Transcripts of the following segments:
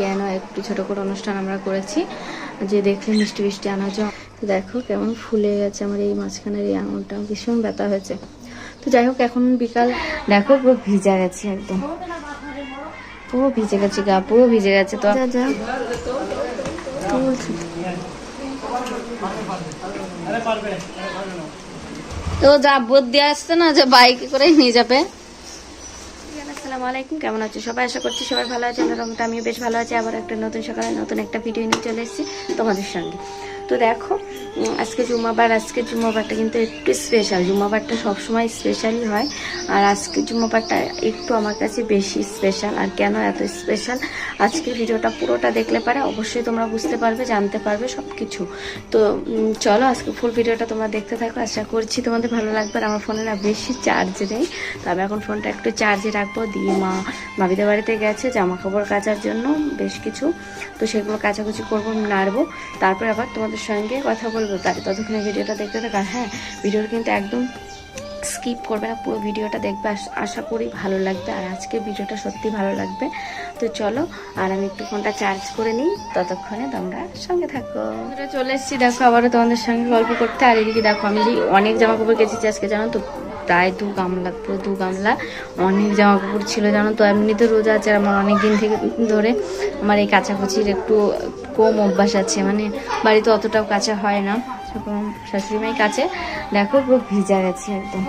কেন একটু ছোট করে অনুষ্ঠান আমরা করেছি? যে দেখলে মিষ্টি মিষ্টি আনাজ তো দেখো কেমন ফুলে গেছে আমার এই মাঝখানের এই আঙুলটা ভীষণ ব্যথা হয়েছে। তো যাই হোক এখন বিকাল দেখো পুরো ভিজা গেছে একদম। পুরো ভিজে গেছে গা পুরো ভিজে গেছে তো। তো যা বোধ দিয়ে আসছে না যে বাইকে করে নিয়ে যাবে? আসসালামু আলাইকুম, কেমন আছো? সবাই আশা করছি সবাই ভালো আছে রকমটা আমিও বেশ ভালো আছি। আবার একটা নতুন সকালে নতুন একটা ভিডিও নিয়ে চলে এসেছি তোমাদের সঙ্গে। তো দেখো আজকে জুম্মাবার আজকে জুম্মাবারটা কিন্তু একটু স্পেশাল জুম্মাবারটা সবসময় স্পেশালই হয়, আর আজকে জুম্মাবারটা একটু আমার কাছে বেশি স্পেশাল আর কেন এত স্পেশাল আজকে ভিডিওটা পুরোটা দেখলে পারে অবশ্যই তোমরা বুঝতে পারবে, জানতে পারবে সব কিছু তো চলো আজকে ফুল ভিডিওটা তোমরা দেখতে থাকো। আশা করছি তোমাদের ভালো লাগবে। আর আমার ফোনে না বেশি চার্জ নেই। তো আমি এখন ফোনটা একটু চার্জে রাখব। দিয়ে মা মাবিদের বাড়িতে গেছে জামা কাপড় কাচার জন্য বেশ কিছু। তো সেগুলো কাচাকুচি করব, নাড়বো। তারপর আবার তোমাদের সঙ্গে কথা বলব তার ততক্ষণে ভিডিওটা দেখতে থাকো। আর হ্যাঁ ভিডিওটা কিন্তু একদম স্কিপ করবে না, পুরো ভিডিওটা দেখবে। আশা করি ভালো লাগবে। আর আজকে ভিডিওটা সত্যি ভালো লাগবে। তো চলো, আর আমি একটু ফোনটা চার্জ করে নিই। ততক্ষণে তোমরা সঙ্গে থাকো। চলে এসেছি, দেখো আবারও তোমাদের সঙ্গে গল্প করতে। আর এদিকে দেখো, আমি অনেক জামা কাপড় কেচেছি আজকে, জানো তো? প্রায় দু গামলা, পুরো দু গামলা। অনেক জামা কাপড় ছিল জানো তো, এমনিতে রোজা আছে আমার অনেক দিন থেকে ধরে আমার এই কাচাকুচির একটু কম অভ্যাস আছে। মানে বাড়িতে অতটাও কাঁচা হয় না। শাশুড়ি মাই কাছে দেখো পুরো ভিজা গেছে একদম।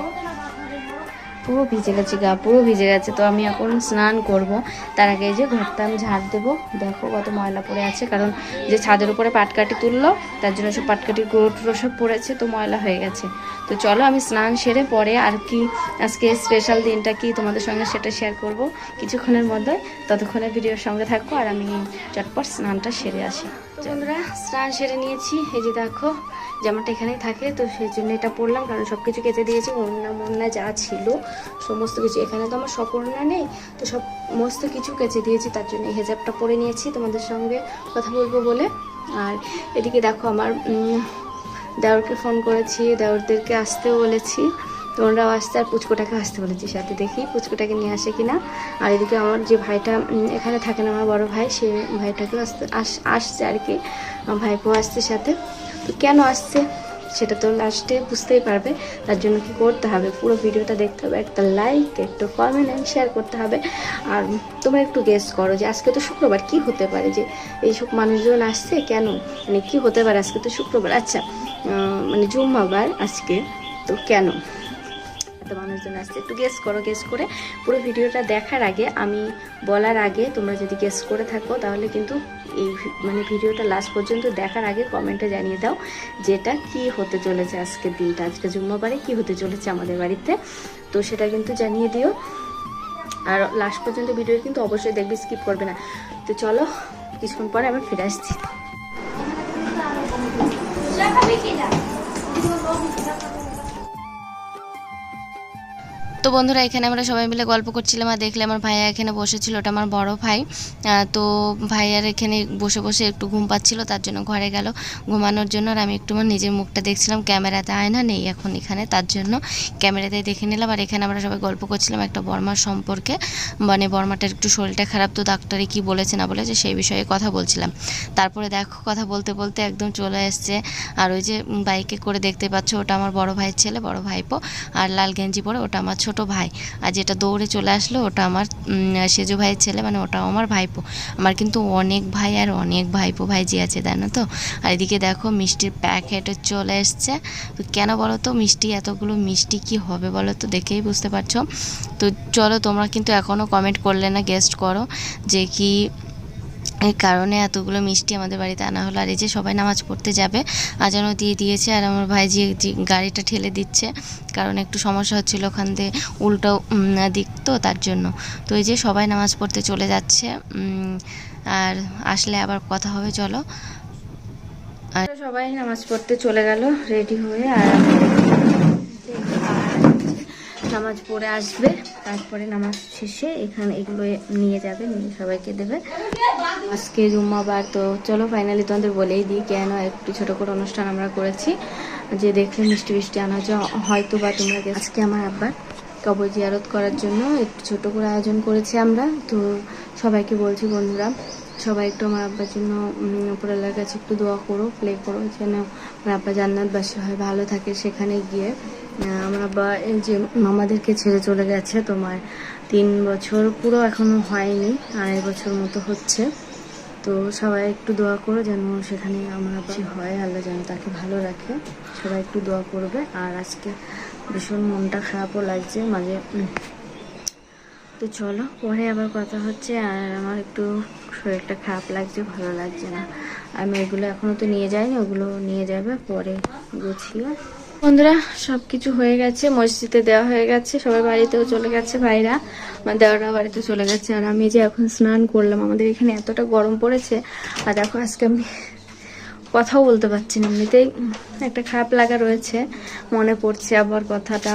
পুরো ভিজে গেছে, গা পুরো ভিজে গেছে, তো আমি এখন স্নান করব। তার আগে যে ঘরটা আমি ঝাড় দেবো। দেখো কত ময়লা পড়ে আছে, কারণ যে ছাদের উপরে পাটকাঠি তুললো, তার জন্য সব পাটকাঠির গুঁড়ো টুড়ো সব পড়েছে, তো ময়লা হয়ে গেছে। তো চলো আমি স্নান সেরে পরে আর কি আজকে স্পেশাল দিনটা কি তোমাদের সঙ্গে সেটা শেয়ার করব। কিছুক্ষণের মধ্যে ততক্ষণে ভিডিওর সঙ্গে থাকব আর আমি চটপট স্নানটা সেরে আসি। তো বন্ধুরা, স্নান সেরে নিয়েছি। এই যে দেখো, জামাটা এখানেই থাকে, তো সেই জন্য এটা পরলাম, কারণ সব কিছু কেটে দিয়েছি অন্য মন্না যা ছিল, সমস্ত কিছু। এখানে তো আমার সকর্ণা নেই, তো সব সমস্ত কিছু কেচে দিয়েছি, তার জন্য এই হেজাবটা পরে নিয়েছি তোমাদের সঙ্গে কথা বলব বলে। আর এদিকে দেখো, আমার দেওরকে ফোন করেছি, দেওরদেরকে আসতেও বলেছি। তোমরাও আসতে আর পুচকোটাকে আসতে বলেছি, সাথে দেখি পুচকোটাকে নিয়ে আসে কিনা। আর এদিকে আমার যে ভাইটা এখানে থাকে না আমার বড় ভাই, সে ভাইটাকেও আসতে, আস- আসছে আর কি। আমার ভাইপো আসছে সাথে। তো কেন আসছে? সেটা তো লাস্টে বুঝতেই পারবে। তার জন্য কি করতে হবে? পুরো ভিডিওটা দেখতে হবে, একটা লাইক একটু কমেন্ট অ্যান্ড শেয়ার করতে হবে। আর তোমরা একটু গেস করো যে আজকে তো শুক্রবার, কি হতে পারে যে এইসব মানুষজন আসছে? কেন? মানে কি হতে পারে আজকে তো শুক্রবার? আচ্ছা মানে জুম্মাবার আজকে, তো কেন? এত মানুষজন আসছে, একটু গেস করো গেস করে পুরো ভিডিওটা দেখার আগে আমি বলার আগে তোমরা যদি গেস করে থাকো, তাহলে কিন্তু এই মানে ভিডিওটা লাস্ট পর্যন্ত দেখার আগে কমেন্টে জানিয়ে দাও যেটা কি হতে চলেছে আজকের দিনটা। আজকে জুম্মাবারে কি হতে চলেছে আমাদের বাড়িতে? তো সেটা কিন্তু জানিয়ে দিও। আর লাস্ট পর্যন্ত ভিডিও কিন্তু অবশ্যই দেখবে স্কিপ করবে না। তো চলো, কিছুক্ষণ পরে আবার ফিরে আসছি। তো বন্ধুরা, এখানে আমরা সবাই মিলে গল্প করছিলাম আর দেখলে আমার ভাইয়া এখানে বসেছিল, ওটা আমার বড় ভাই। তো ভাইয়ার এখানে বসে বসে একটু ঘুম পাচ্ছিল, তার জন্য ঘরে গেল। ঘুমানোর জন্য আর আমি একটু আমার নিজের মুখটা দেখছিলাম, ক্যামেরাতে আয়না নেই এখন এখানে, তার জন্য ক্যামেরাতে দেখে নিলাম। আর এখানে আমরা সবাই গল্প করছিলাম একটা বর্মার সম্পর্কে। মানে বর্মাটার একটু শরীরটা খারাপ, তো ডাক্তারে কি বলেছে, না বলেছে, সেই বিষয়ে কথা বলছিলাম। তারপরে দেখো, কথা বলতে বলতে একদম চলে এসছে। আর ওই যে বাইকে করে দেখতে পাচ্ছ, ওটা আমার বড় ভাইয়ের ছেলে, বড় ভাইপো। আর লাল গেঞ্জি পরে, ওটা আমার ছোট ভাই। আর যেটা দৌড়ে চলে আসলো, ওটা আমার সেজু ভাইয়ের ছেলে মানে ওটাও আমার ভাইপো। আমার কিন্তু অনেক ভাই আর অনেক ভাইপো ভাইজি আছে, জানো তো? আর এদিকে দেখো, মিষ্টির প্যাকেট চলে এসছে। তো কেন বলো তো, মিষ্টি এতগুলো মিষ্টি কি হবে বলো তো, দেখেই বুঝতে পারছ? তো চলো, তোমরা কিন্তু এখনও কমেন্ট করলে না গেস্ট করো যে কি এই কারণে এতগুলো মিষ্টি আমাদের বাড়িতে আনা হলো। আর এই যে সবাই নামাজ পড়তে যাবে, আজানও দিয়ে দিয়েছে, আর আমার ভাই যে গাড়িটা ঠেলে দিচ্ছে, কারণ একটু সমস্যা হচ্ছিল ওখান দিয়ে উল্টো দিক তো তার জন্য। তো এই যে সবাই নামাজ পড়তে চলে যাচ্ছে আর আসলে আবার কথা হবে, চলো। আর সবাই নামাজ পড়তে চলে গেল, রেডি হয়ে, আর নামাজ পড়ে আসবে, তারপরে নামাজ শেষে এখানে এগুলো নিয়ে যাবে, নিয়ে সবাইকে দেবে। আজকে জুম্মাবার তো চলো ফাইনালি তোমাদের বলেই দিই কেন একটু ছোট করে অনুষ্ঠান আমরা করেছি। যে দেখলে মিষ্টি মিষ্টি আনাজ হয়তো বা তোমরা আজকে আমার আব্বার কবর জিয়ারত করার জন্য একটু ছোট করে আয়োজন করেছি আমরা। তো সবাইকে বলছি বন্ধুরা সবাই একটু আমার আব্বার জন্য উম, উপরওয়ালার কাছে একটু দোয়া করো প্লে করো যেন আমার আব্বা জান্নাতবাসী হয় ভালো থাকে সেখানে গিয়ে। আমার আব্বা যে মামাদেরকে ছেড়ে চলে গেছে তোমার তিন বছর পুরো এখনও হয়নি আড়াই বছর মতো হচ্ছে। তো সবাই একটু দোয়া করো যেন সেখানে আমার আব্বা হয়, আল্লাহ যেন তাকে ভালো রাখে। সবাই একটু দোয়া করবে। আর আজকে ভীষণ মনটা খারাপও লাগছে মাঝে। তো চলো, পরে আবার কথা হচ্ছে। আর আমার একটু শরীরটা খারাপ লাগছে, ভালো লাগছে না। আমি এগুলো এখনও তো নিয়ে যাইনি, ওগুলো নিয়ে যাবে পরে গুছিয়ে। বন্ধুরা সব কিছু হয়ে গেছে, মসজিদে দেওয়া হয়ে গেছে, সবাই বাড়িতেও চলে গেছে ভাইরা। আমার দেওয়ারা বাড়িতে চলে গেছে। আর আমি যে এখন স্নান করলাম, আমাদের এখানে এতটা গরম পড়েছে, আর দেখো আজকে আমি কথাও বলতে পারছি না, এমনিতেই একটা খারাপ লাগা রয়েছে, মনে পড়ছে আবার কথাটা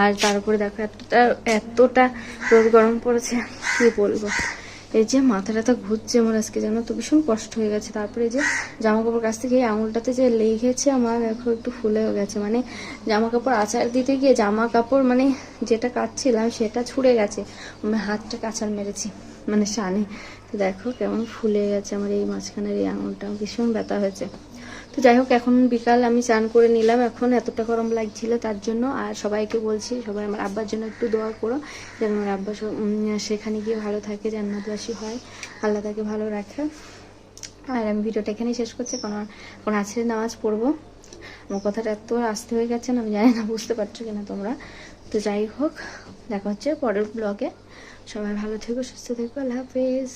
আর তারপরে দেখো এতটা এতটা রোদ গরম পড়েছে, কি বলব। এই যে মাথা তো ঘুরছে আমার আজকে জানো তো, ভীষণ কষ্ট হয়ে গেছে। তারপরে যে জামা কাপড় কাছ থেকে এই আঙুলটাতে যে লেগেছে আমার, এখন একটু ফুলেও গেছে। মানে জামা কাপড় আচার দিতে গিয়ে জামা কাপড় মানে যেটা কাটছিলাম সেটা ছুড়ে গেছে। হাতটা কাচার মেরেছি মানে শানে। দেখো কেমন ফুলে গেছে আমার এই মাঝখানের এই আঙুলটা, ভীষণ ব্যথা হয়েছে। তো যাই হোক, এখন বিকাল, আমি চান করে নিলাম। এখন এতটা গরম লাগছিল তার জন্য, আর সবাইকে বলছি, সবাই আমার আব্বার জন্য একটু দোয়া করো, যেন আমার আব্বা সেখানে গিয়ে ভালো থাকে, জান্নাতবাসী হয়। আল্লাহ তাকে ভালো রাখে। আর আমি ভিডিওটা এখানেই শেষ করছি কারণ কোনো আছে নামাজ পড়ব। আমার কথাটা এত আসতে হয়ে গেছে না, আমি জানি না, বুঝতে পারছ কিনা তোমরা। তো যাই হোক, দেখা হচ্ছে পরের ব্লগে সবাই ভালো থেকো, সুস্থ থেকো, আল্লাহ হাফেজ।